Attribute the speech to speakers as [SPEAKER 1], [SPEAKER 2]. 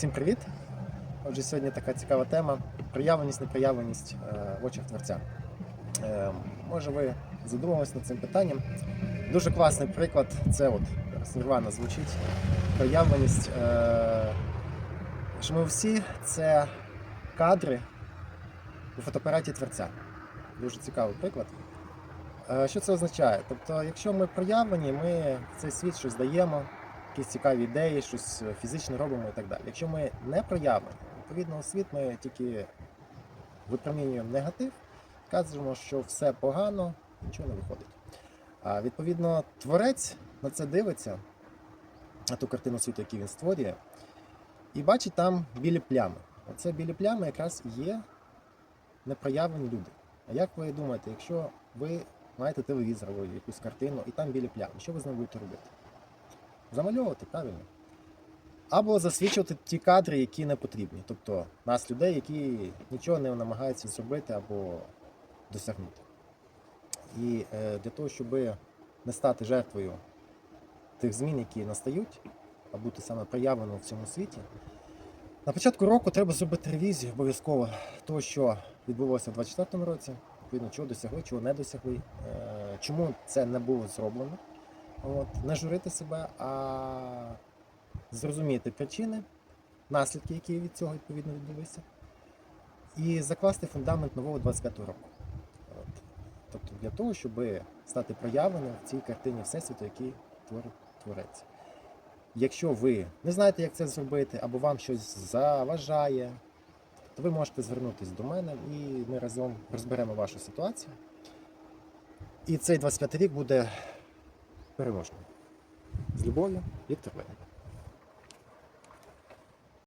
[SPEAKER 1] Всім привіт! Отже, сьогодні така цікава тема проявленість, непроявленість е, в очах творця. Е, Може, ви задумались над цим питанням. Дуже класний приклад це от Нірвана звучить. Проявленість. е, Що ми всі це кадри у фотоапараті творця. Дуже цікавий приклад. Що це означає? Тобто, якщо ми проявлені, ми в цей світ щось даємо, якісь цікаві ідеї, щось фізично робимо і так далі. Якщо ми не проявлені, відповідно у світ ми тільки випромінюємо негатив, кажемо, що все погано, нічого не виходить. А відповідно, творець на це дивиться, на ту картину світу, яку він створює, і бачить там білі плями. Оце білі плями якраз є непроявлені люди. А як ви думаєте, якщо ви маєте телевізор якусь картину, і там білі плями, що ви з ним будете робити? Замальовувати, правильно? Або засвідчувати ті кадри, які не потрібні. Тобто нас, людей, які нічого не намагаються зробити або досягнути. І е, для того, щоб не стати жертвою тих змін, які настають, а бути саме проявленим в цьому світі, на початку року треба зробити ревізію обов'язково того, що відбулося в 2024 році, відповідно, чого досягли, чого не досягли, е, чому це не було зроблено. От, не журити себе, а зрозуміти причини, наслідки, які від цього відповідно відбулися, і закласти фундамент нового 25-го року. От. Тобто для того, щоб стати проявленим в цій картині Всесвіту, який творить творець. Якщо ви не знаєте, як це зробити, або вам щось заважає, то ви можете звернутися до мене і ми разом розберемо вашу ситуацію. І цей 25 рік буде переможним. З любов'ю, Віктор Веник.